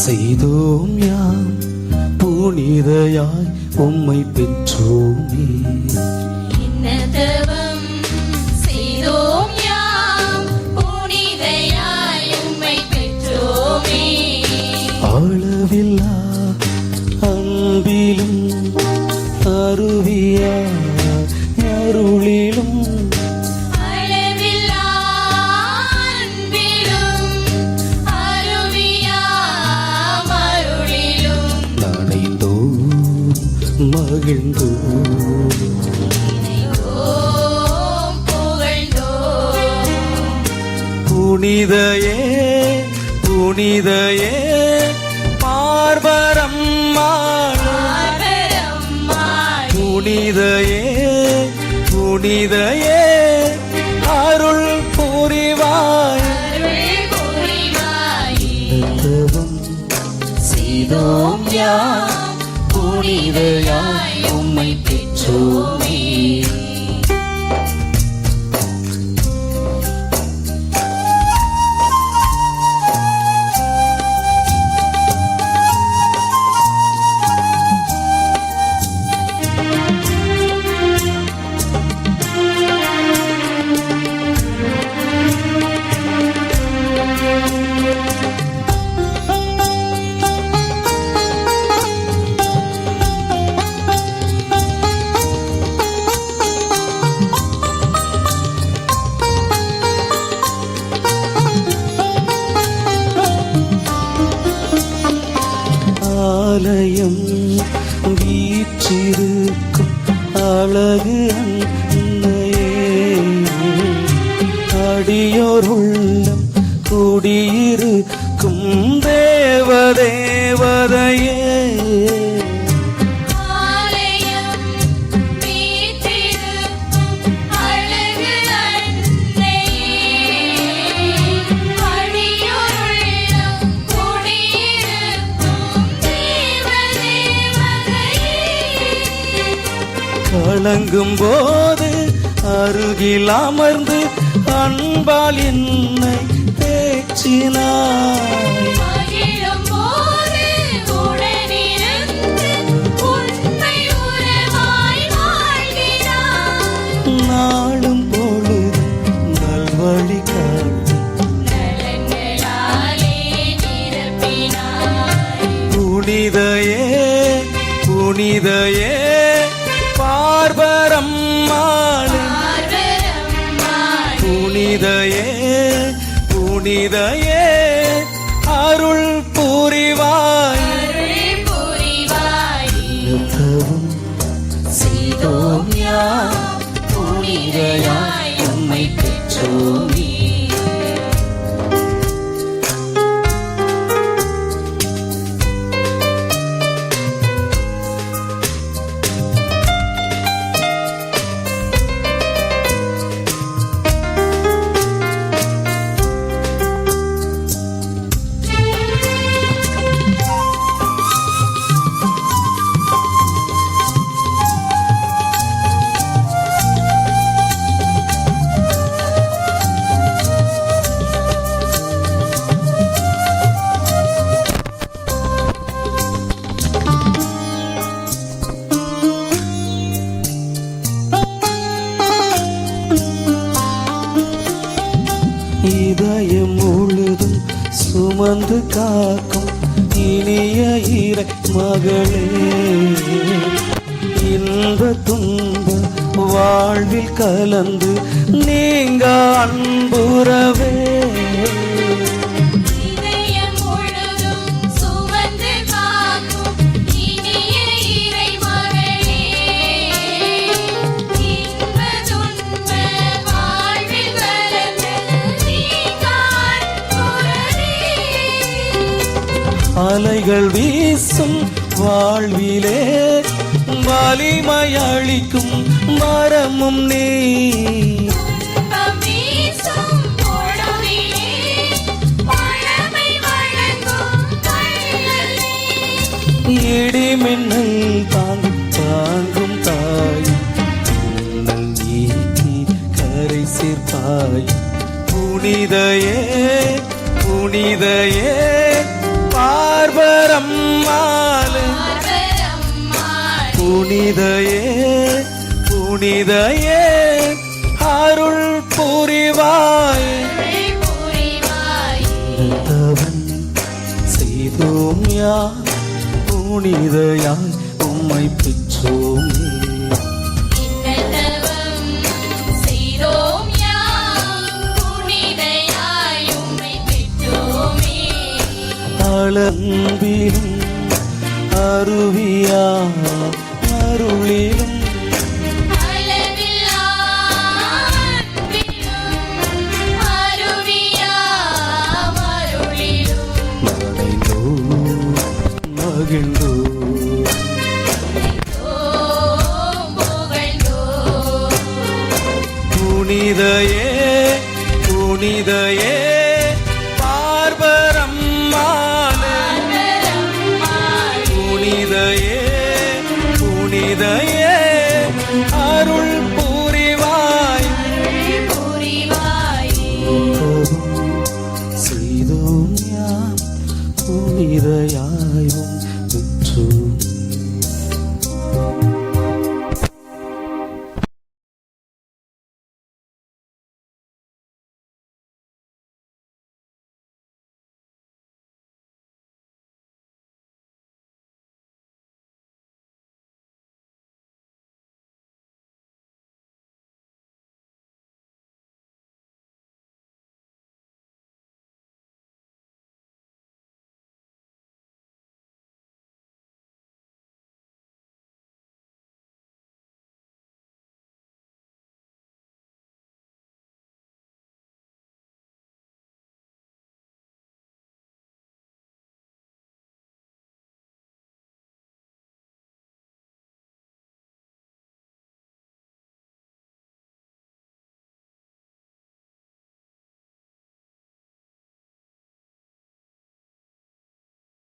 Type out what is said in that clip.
செய்தோம் யாம். புனிதையாய் உம்மை பெற்றோமே புகழ்ந்தோம் புனிதையே புனிதையே ஆபரம்மாய் புனிதையே புனிதையே ஆலயம் வீற்றிருக்கும் அழகு அன்னையே. அடியோர் உள்ளம் குடியிருக்கும் தேவதேவதையே. கலங்கும் போது அருகில் அமர்ந்து அன்பால் என்னை வாழ்கிறாய். நாளும் பொழுது நல்வழி காட்டு புனிதையே புனிதையே பார்வரம்மாளே புனிதையே புனிதையே அருள் புரிவாய். அருள் புரிவாய் செய்தோம் யா புனிதையாய் உம்மை பெற்றோமே. வந்து காக்கும் இனிய இறை மகளே. இன்ப துன்ப வாழ்வில் கலந்து நீங்க அன்புறவே. அலைகள் வீசும் வாழ்விலே வலிமையளிக்கும் மரமும் நீ. இடிமின்னல் தாங்கும் தாங்கும் தாய். நீக்கி கரை சேர்ப்பாய். புனிதையே புனிதையே புனிதையே அருள் புரிவாய். புரிவாய் செய்தோம் யார்? புனிதையாய் உம்மை பெற்றோம். அளம்பிலும் அருவியா அருளிலும். மகிழ்ந்தோ புனிதையே புனிதையே.